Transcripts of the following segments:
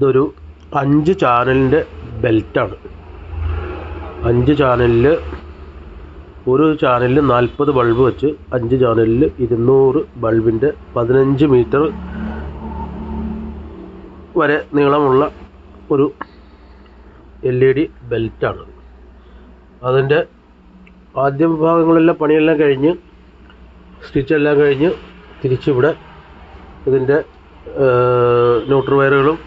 ഇതൊരു അഞ്ച് ചാനലിന്റെ ബെൽറ്റാണ്. അഞ്ച് ചാനലിൽ ഒരു ചാനലിൽ നാൽപ്പത് ബൾബ് വെച്ച് അഞ്ച് ചാനലിൽ ഇരുന്നൂറ് ബൾബിന്റെ പതിനഞ്ച് മീറ്റർ വരെ നീളമുള്ള ഒരു എൽ ഇ ഡി ബെൽറ്റാണ്. അതിന്റെ ആദ്യ ഭാഗങ്ങളെല്ലാം പണിയെല്ലാം കഴിഞ്ഞ് സ്റ്റിച്ചെല്ലാം കഴിഞ്ഞ് തിരിച്ചിവിടെ ഇതിന്റെ ന്യൂട്രൽ വയറുകളും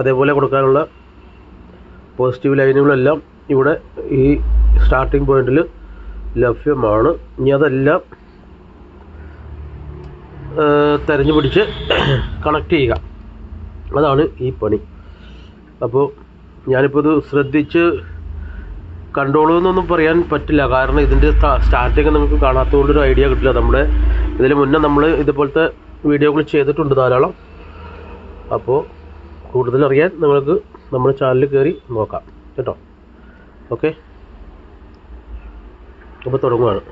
അതേപോലെ കൊടുക്കാനുള്ള പോസിറ്റീവ് ലൈനുകളെല്ലാം ഇവിടെ ഈ സ്റ്റാർട്ടിംഗ് പോയിന്റിൽ ലഭ്യമാണ്. ഇനി അതെല്ലാം തെരഞ്ഞു പിടിച്ച് കണക്ട് ചെയ്യുക. അതാണ് ഈ പണി. അപ്പോൾ ഞാനിപ്പോൾ ഇത് ശ്രദ്ധിച്ച് കണ്ടോളൂ എന്നൊന്നും പറയാൻ പറ്റില്ല. കാരണം ഇതിന്റെ സ്റ്റാർട്ടിങ് നമുക്ക് കാണാത്തതുകൊണ്ട് ഒരു ഐഡിയ കിട്ടില്ല നമ്മുടെ. ഇതിന് മുന്നേ നമ്മൾ ഇതുപോലത്തെ വീഡിയോകൾ ചെയ്തിട്ടുണ്ട് ധാരാളം. അപ്പോൾ കൂടുതൽ അറിയാൻ നിങ്ങൾക്ക് നമ്മുടെ ചാനലിൽ കയറി നോക്കാം. കേട്ടോ? ഓക്കെ അപ്പോൾ തുടങ്ങുകയാണ്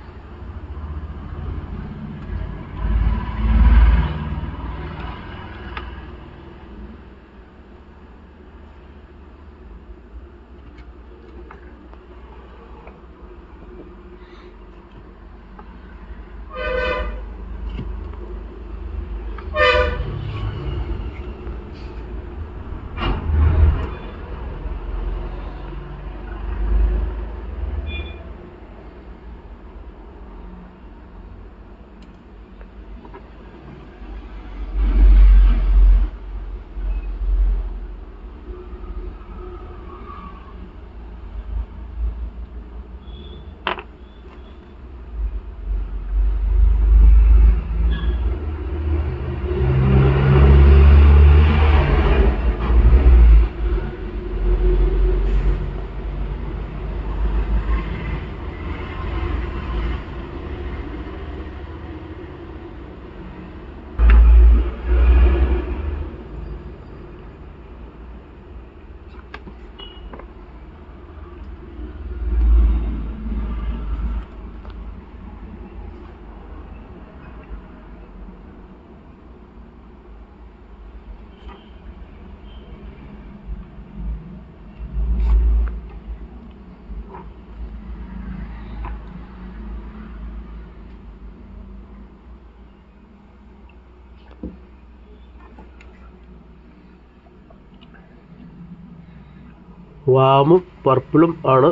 വാമും പർപ്പിളും ആണ്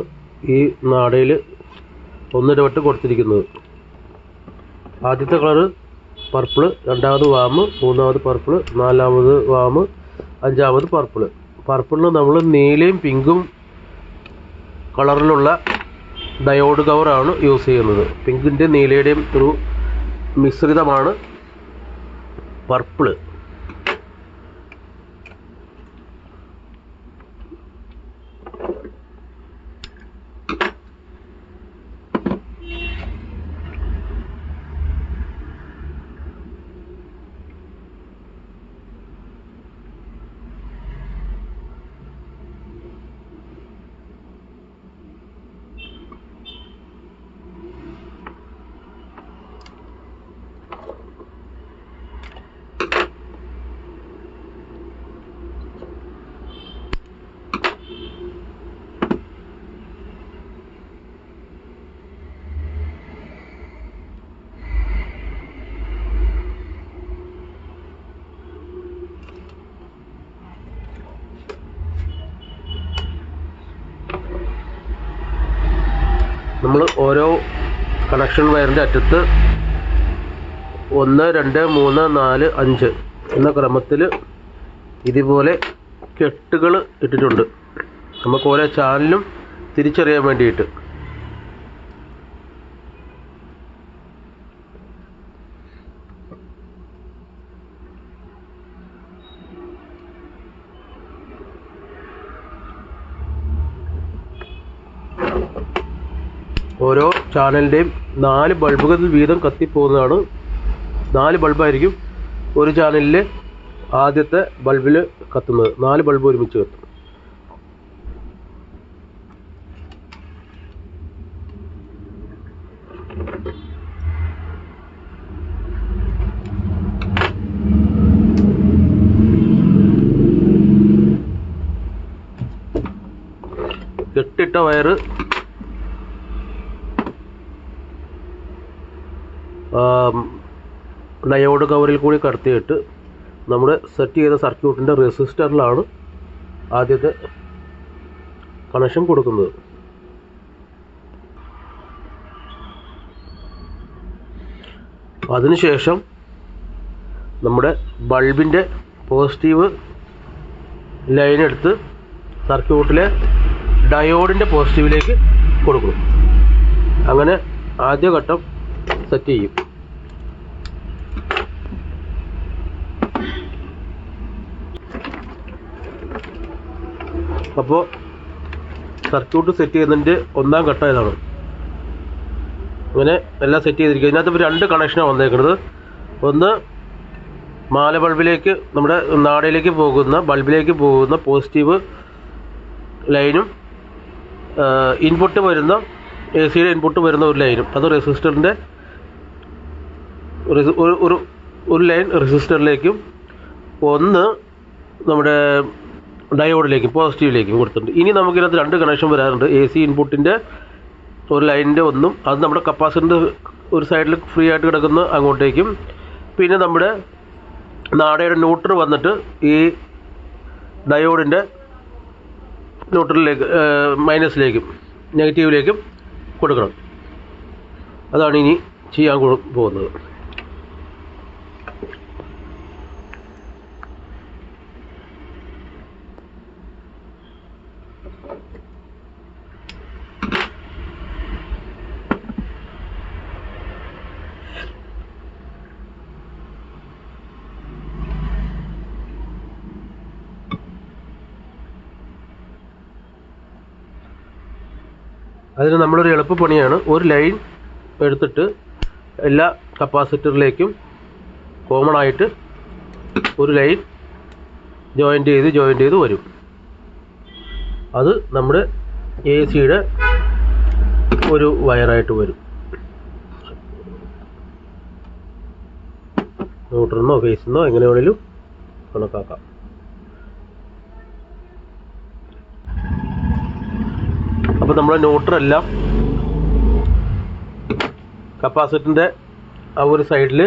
ഈ നാടയിൽ ഒന്നിടവിട്ട് കൊടുത്തിരിക്കുന്നത്. ആദ്യത്തെ കളറ് പർപ്പിൾ രണ്ടാമത് വാമ് മൂന്നാമത് പർപ്പിൾ നാലാമത് വാമ് അഞ്ചാമത് പർപ്പിൾ. പർപ്പിളിന് നമ്മൾ നീലയും പിങ്കും കളറിലുള്ള ഡയോഡ് കവറാണ് യൂസ് ചെയ്യുന്നത്. പിങ്കിന്റെ നീലയുടെയും ഒരു മിശ്രിതമാണ് പർപ്പിൾ. നമ്മൾ ഓരോ കണക്ഷൻ വയറിന്റെ അറ്റത്ത് ഒന്ന് രണ്ട് മൂന്ന് നാല് അഞ്ച് എന്ന ക്രമത്തിൽ ഇതുപോലെ കെട്ടുകൾ ഇട്ടിട്ടുണ്ട്. നമുക്ക് ഓരോ ചാനലും തിരിച്ചറിയാൻ വേണ്ടിയിട്ട്. ഓരോ ചാനലിന്റെയും നാല് ബൾബുകൾ വീതം കത്തിപ്പോകുന്നതാണ്. നാല് ബൾബായിരിക്കും ഒരു ചാനലിൽ ആദ്യത്തെ ബൾബിൽ കത്തുന്നത്. നാല് ബൾബ് ഒരുമിച്ച് കത്തും. കെട്ടിട്ട വയറ് ഡയോഡ് കവറിൽ കൂടി കടത്തിയിട്ട് നമ്മുടെ സെറ്റ് ചെയ്ത സർക്യൂട്ടിന്റെ റെസിസ്റ്ററിലാണ് ആദ്യത്തെ കണക്ഷൻ കൊടുക്കുന്നത്. അതിനുശേഷം നമ്മുടെ ബൾബിന്റെ പോസിറ്റീവ് ലൈൻ എടുത്ത് സർക്യൂട്ടിലെ ഡയോഡിന്റെ പോസിറ്റീവിലേക്ക് കൊടുക്കും അങ്ങനെ ആദ്യ ഘട്ടം സെറ്റ് ചെയ്യും. അപ്പോൾ സർക്യൂട്ട് സെറ്റ് ചെയ്യുന്നതിന്റെ ഒന്നാം ഘട്ടം ഇതാണ്. അങ്ങനെ എല്ലാം സെറ്റ് ചെയ്തിരിക്കുക ഇതിനകത്ത് രണ്ട് കണക്ഷനാണ് വന്നേക്കുന്നത്. ഒന്ന് മാല ബൾബിലേക്ക് നമ്മുടെ നാടയിലേക്ക് പോകുന്ന ബൾബിലേക്ക് പോകുന്ന പോസിറ്റീവ് ലൈനും ഇൻപുട്ട് വരുന്ന എ സിയുടെ ഇൻപുട്ട് വരുന്ന ഒരു ലൈനും അത് റെസിസ്റ്ററിന്റെ ഒരു ഒരു ലൈൻ റെസിസ്റ്ററിലേക്കും ഒന്ന് നമ്മുടെ ഡയോഡിലേക്കും പോസിറ്റീവിലേക്കും കൊടുത്തിട്ടുണ്ട്. ഇനി നമുക്കിതിനകത്ത് രണ്ട് കണക്ഷൻ വരാറുണ്ട്. എ സി ഇൻപുട്ടിന്റെ ഒരു ലൈനിന്റെ ഒന്നും അത് നമ്മുടെ കപ്പാസിറ്ററിന്റെ ഒരു സൈഡിൽ ഫ്രീ ആയിട്ട് കിടക്കുന്ന അങ്ങോട്ടേക്കും. പിന്നെ നമ്മുടെ നാടയുടെ ന്യൂട്രൽ വന്നിട്ട് ഈ ഡയോഡിന്റെ ന്യൂട്രലിലേക്ക് മൈനസിലേക്കും നെഗറ്റീവിലേക്കും കൊടുക്കണം. അതാണ് ഇനി ചെയ്യാൻ പോകുന്നത്. അതിന് നമ്മളൊരു എളുപ്പപ്പണിയാണ്. ഒരു ലൈൻ എടുത്തിട്ട് എല്ലാ കപ്പാസിറ്ററിലേക്കും കോമൺ ആയിട്ട് ഒരു ലൈൻ ജോയിന്റ് ചെയ്ത് ജോയിന്റ് ചെയ്ത് വരും. അത് നമ്മുടെ എ സിയുടെ ഒരു വയറായിട്ട് വരും. ന്യൂട്രലിനോ ഫേസിന്നോ എങ്ങനെ വേണേലും കണക്കാക്കാം. അപ്പോൾ നമ്മുടെ ന്യൂട്രെല്ലാം കപ്പാസിറ്ററിന്റെ ആ ഒരു സൈഡിൽ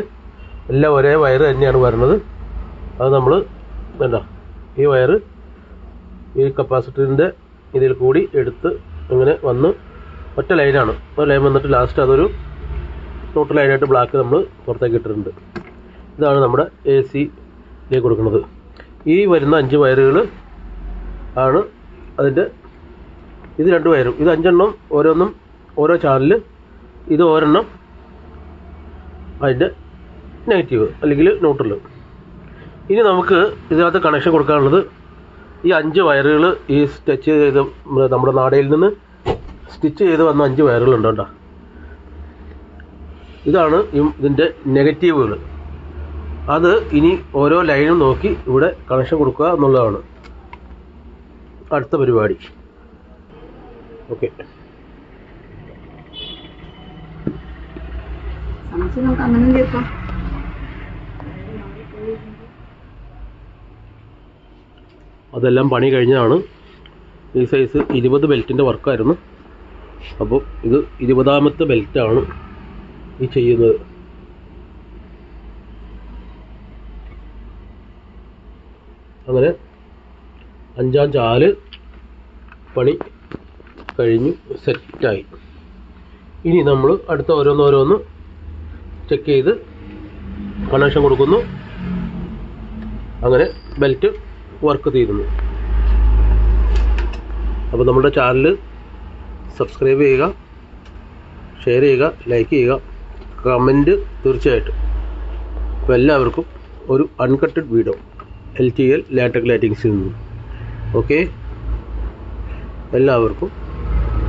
എല്ലാം ഒരേ വയർ തന്നെയാണ് വരുന്നത്. അത് നമ്മൾ വേണ്ട ഈ വയർ ഈ കപ്പാസിറ്ററിന്റെ ഇതിൽ കൂടി എടുത്ത് അങ്ങനെ വന്ന് ഒറ്റ ലൈനാണ് ഒരു ലൈൻ വന്നിട്ട് ലാസ്റ്റ് അതൊരു ടോട്ടൽ ലൈനായിട്ട് ബ്ലാക്ക് നമ്മൾ പുറത്തേക്ക് ഇട്ടിട്ടുണ്ട്. ഇതാണ് നമ്മുടെ എ സിയിലേക്ക് കൊടുക്കുന്നത്. ഈ വരുന്ന അഞ്ച് വയറുകൾ ആണ് അതിന്റെ ഇത് രണ്ട് വയറും. ഇത് അഞ്ചെണ്ണം ഓരോന്നും ഓരോ ചാനൽ ഇത് ഒരെണ്ണം അതിന്റെ നെഗറ്റീവ് അല്ലെങ്കിൽ ന്യൂട്രൽ ഇനി നമുക്ക് ഇതിനകത്ത് കണക്ഷൻ കൊടുക്കാനുള്ളത് ഈ അഞ്ച് വയറുകൾ ഈ സ്റ്റിച്ച് ചെയ്ത് നമ്മുടെ നാടയിൽ നിന്ന് സ്റ്റിച്ച് ചെയ്ത് വന്ന അഞ്ച് വയറുകളുണ്ട് കേട്ടോ. ഇതാണ് ഇതിന്റെ നെഗറ്റീവുകൾ അത് ഇനി ഓരോ ലൈനും നോക്കി ഇവിടെ കണക്ഷൻ കൊടുക്കുക എന്നുള്ളതാണ്. അടുത്ത പരിപാടി. ഓക്കെ. അതെല്ലാം പണി കഴിഞ്ഞതാണ്. ഈ സൈസ് ഇരുപത് ബെൽറ്റിന്റെ വർക്കായിരുന്നു അപ്പോൾ ഇത് ഇരുപതാമത്തെ ബെൽറ്റാണ് ഈ ചെയ്യുന്നത്. അങ്ങനെ അഞ്ചാം ചാൽ പണി കഴിഞ്ഞു. സെറ്റായി ഇനി നമ്മൾ അടുത്ത ഓരോന്നോരോന്ന് ചെക്ക് ചെയ്ത് കണക്ഷൻ കൊടുക്കുന്നു. അങ്ങനെ ബെൽറ്റ് വർക്ക് തീരുന്നു. അപ്പോൾ നമ്മുടെ ചാനൽ സബ്സ്ക്രൈബ് ചെയ്യുക ഷെയർ ചെയ്യുക ലൈക്ക് ചെയ്യുക കമന്റ് തീർച്ചയായിട്ടും. അപ്പോൾ എല്ലാവർക്കും ഒരു uncutted video L T L ലാറ്റക് ലൈറ്റിങ്സിൽ നിന്നും. ഓക്കെ എല്ലാവർക്കും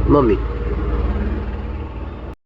Mommy.